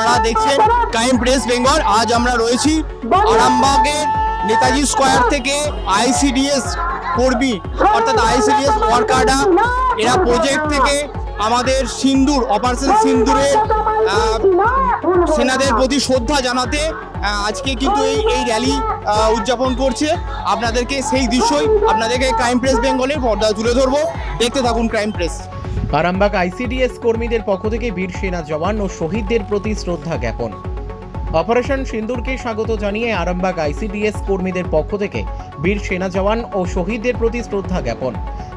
আপনারা দেখছেন crime press Bengal আজ আমরা রয়েছি আরামবাগের নেতাজি স্কোয়ার থেকে আইসিডিএস কর্মী, অর্থাৎ আইসিডিএস ওয়ার্কাররা, এরা প্রজেক্ট থেকে আমাদের সিন্দুর অপারেশন সিন্দুরের সেনাদের প্রতি শ্রদ্ধা জানাতে আজকে কিন্তু এই এই র্যালি উদযাপন করছে। আপনাদেরকে সেই দৃশ্যই আপনাদেরকে ক্রাইম প্রেস বেঙ্গলের পর্দা তুলে ধরবো। দেখতে থাকুন ক্রাইম প্রেস আরামবাগ আইসিডিএস কর্মীদের পক্ষ থেকে বীর সেনা জওয়ান ও শহীদদের প্রতি শ্রদ্ধা জ্ঞাপন। অপারেশন সিন্দুরকে স্বাগত জানিয়ে আরামবাগ আইসিডিএস কর্মীদের পক্ষ থেকে বীর সেনা জওয়ান ও শহীদদের প্রতি শ্রদ্ধা জ্ঞাপন।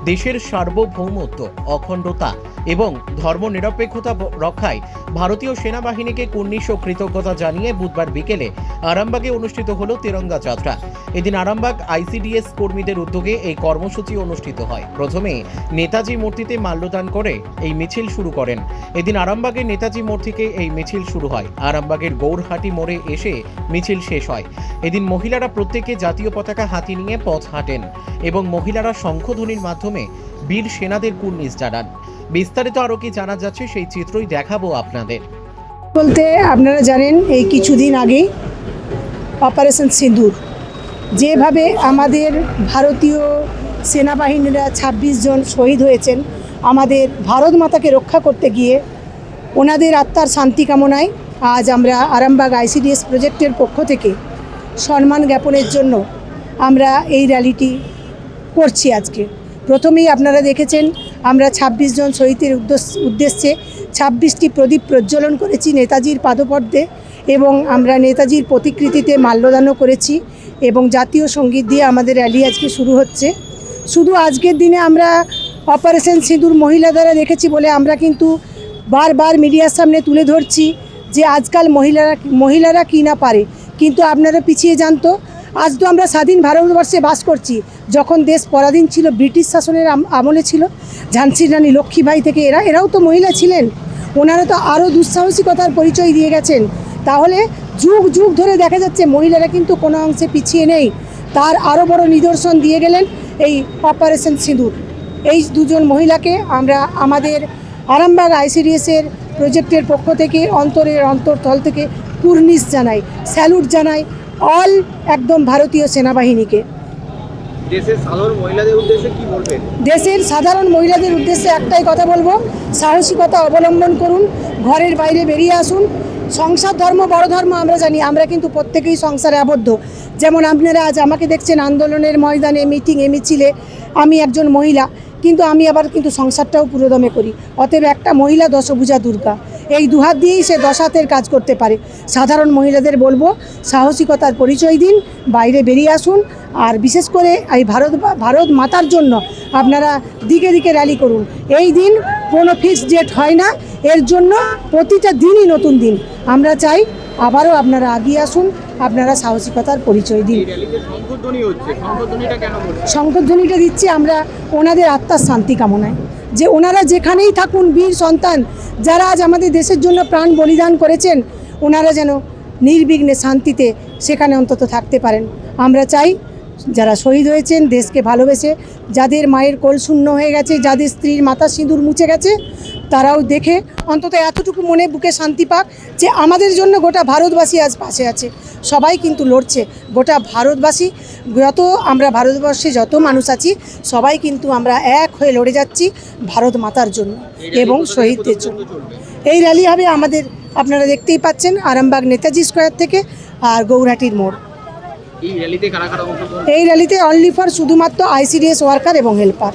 দেশের সার্বভৌমত্ব, অখণ্ডতা এবং ধর্মনিরপেক্ষতা রক্ষায় ভারতীয় সেনাবাহিনীকে কুর্নিশ ও কৃতজ্ঞতা জানিয়ে বুধবার বিকেলে আরামবাগে অনুষ্ঠিত হল তিরঙ্গা যাত্রা। এদিন আরামবাগ আইসিডিএস কর্মীদের উদ্যোগে এই কর্মসূচি অনুষ্ঠিত হয়। প্রথমে নেতাজি মূর্তিতে মাল্যদান করে এই মিছিল শুরু করেন। এদিন আরামবাগের নেতাজি মোড় থেকে এই মিছিল শুরু হয়। আরামবাগের গৌরহাটি মোড়ে এসে মিছিল শেষ হয়। এদিন মহিলারা প্রত্যেকে জাতীয় পতাকা হাতি নিয়ে পথ হাঁটেন। এবং মহিলারা শঙ্খধ্বনির মাধ্যমে বীর সেনাদের কুর্নিশ জানান। বিস্তারিত আরও কি জানা যাচ্ছে সেই চিত্রই দেখাবো আপনাদের। বলতে আপনারা জানেন, এই কিছুদিন আগে অপারেশন সিঁদুর। যেভাবে আমাদের ভারতীয় সেনাবাহিনীরা ২৬ জন শহীদ হয়েছেন, আমাদের ভারত মাতাকে রক্ষা করতে গিয়ে ওনাদের আত্মার শান্তি কামনায় আজ আমরা আরামবাগ আইসিডিএস প্রজেক্টের পক্ষ থেকে সম্মান জ্ঞাপনের জন্য আমরা এই র্যালিটি করছি আজকে। প্রথমেই আপনারা দেখেছেন, আমরা ২৬ জন শহীদের উদ্দেশ্যে ছাব্বিশটি প্রদীপ প্রজ্বলন করেছি নেতাজির পাদপদ্মে এবং আমরা নেতাজির প্রতিকৃতিতে মাল্যদানও করেছি এবং জাতীয় সংগীত দিয়ে আমাদের র্যালি আজকে শুরু হচ্ছে। শুধু আজকের দিনে আমরা অপারেশন সিঁদুর মহিলা দ্বারা দেখেছি বলে আমরা কিন্তু বারবার মিডিয়ার সামনে তুলে ধরছি যে আজকাল মহিলারা মহিলারা কী না পারে। কিন্তু আপনারা পিছিয়ে জানতো আজ তো আমরা স্বাধীন ভারতবর্ষে বাস করছি। যখন দেশ পরাধীন ছিল, ব্রিটিশ শাসনের আমলে ছিল ঝান্সির রানী লক্ষ্মীবাই থেকে এরা, এরাও তো মহিলা ছিলেন। ওনারা তো আরও দুঃসাহসিকতার পরিচয় দিয়ে গেছেন। তাহলে যুগ যুগ ধরে দেখা যাচ্ছে, মহিলারা কিন্তু কোনো অংশে পিছিয়ে নেই। তার আরও বড় নিদর্শন দিয়ে গেলেন এই অপারেশন সিঁদুর। এই দুজন মহিলাকে আমরা আমাদের আরামবাগ আইসিডিএসের প্রজেক্টের পক্ষ থেকে, অন্তরের অন্তরতল থেকে কুর্নিশ জানাই, স্যালুট জানাই। অল একদম ভারতীয় সেনাবাহিনীকে। দেশের সাধারণ মহিলাদের উদ্দেশ্যে কি বলবেন? দেশের সাধারণ মহিলাদের উদ্দেশ্যে একটাই কথা বলব সাহসিকতা অবলম্বন করুন ঘরের বাইরে বেরিয়ে আসুন। সংসার ধর্ম বড় ধর্ম আমরা জানি আমরা কিন্তু প্রত্যেকেই সংসারে আবদ্ধ। যেমন আপনারা আজ আমাকে দেখছেন আন্দোলনের ময়দানে মিটিংয়ে মিছিলে আমি একজন মহিলা কিন্তু আমি আবার কিন্তু সংসারটাও পুরোদমে করি। অতএব একটা মহিলা দশভুজা দুর্গা। এই দুহাত দিয়েই সে দশ হাতের কাজ করতে পারে। সাধারণ মহিলাদের বলব সাহসিকতার পরিচয় দিন বাইরে বেরিয়ে আসুন। আর বিশেষ করে এই ভারত ভারত মাতার জন্য আপনারা দিকে দিকে র্যালি করুন। এই দিন কোনো ফিক্সড ডেট হয় না। এর জন্য প্রতিটা দিনই নতুন দিন। আমরা চাই আবারও আপনারা আগিয়ে আসুন আপনারা সাহসিকতার পরিচয় দিন। শঙ্করধ্বনিটা দিচ্ছি আমরা ওনাদের আত্মার শান্তি কামনায়। যে ওনারা যেখানেই থাকুন, বীর সন্তান, যারা আজ আমাদের দেশের জন্য প্রাণ বলিদান করেছেন, ওনারা যেন নির্বিঘ্নে শান্তিতে সেখানে অন্তত থাকতে পারেন। আমরা চাই যারা শহীদ হয়েছেন, দেশকে ভালোবেসে, যাদের মায়ের কোল শূন্য হয়ে গেছে, যাদের স্ত্রীর মাথা সিঁদুর মুছে গেছে, তারাও দেখে অন্তত এতটুকু মনে বুকে শান্তি পাক যে আমাদের জন্য গোটা ভারতবাসী আজ পাশে আছে। সবাই কিন্তু লড়ছে। গোটা ভারতবাসী, যত আমরা ভারতবর্ষে যত মানুষ আছি, সবাই কিন্তু আমরা এক হয়ে লড়ে যাচ্ছি ভারত মাতার জন্য এবং শহীদদের জন্য। এই র্যালি হবে আমাদের, আপনারা দেখতেই পাচ্ছেন, আরামবাগ নেতাজি স্কোয়ার থেকে আর গৌরহাটির মোড়। এই র্যালিতে কারা কারা অংশগ্রহণ এই র্যালিতে অনলি ফর শুধুমাত্র আইসিডিএস ওয়ার্কার এবং হেল্পার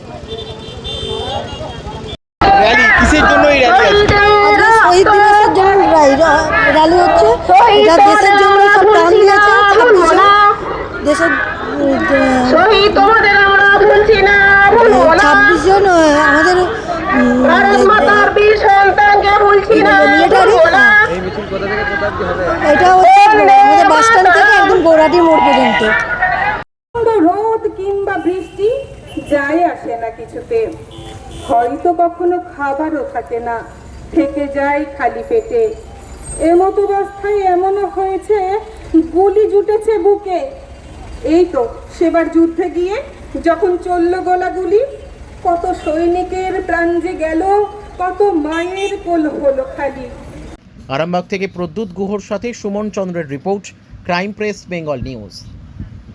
র্যালি শহীদ দিবসের জন্য হচ্ছে এটা দেশের জন্য সব প্রাণ দিয়েছে ছাব্বিশ জন। দেশের ছাব্বিশ জন আমাদের মিলিটারি ভুলবো না এই মিছিল কোথা থেকে কোথা অবধি হবে এটা হচ্ছে আমাদের বাস স্ট্যান্ড থেকে একদম গৌরাটি মোড় পর্যন্ত রোদ কিংবা বৃষ্টি যায় আসে না কিছুতে। হয়তো কখনো খাবারও থাকে না, থেকে যায় খালি পেটে। এমতো অবস্থায় এমনও হয়েছে, গুলি জুটেছে বুকে। এই তো সেবার যুদ্ধে গিয়ে যখন চলল গোলাগুলি, কত সৈনিকের প্রাণ যে গেল, কত মায়ের কোল হলো খালি। আরামবাগ থেকে প্রদ্যুৎ গুহর সাথে সুমন চন্দ্রের report, crime press, Bengal news.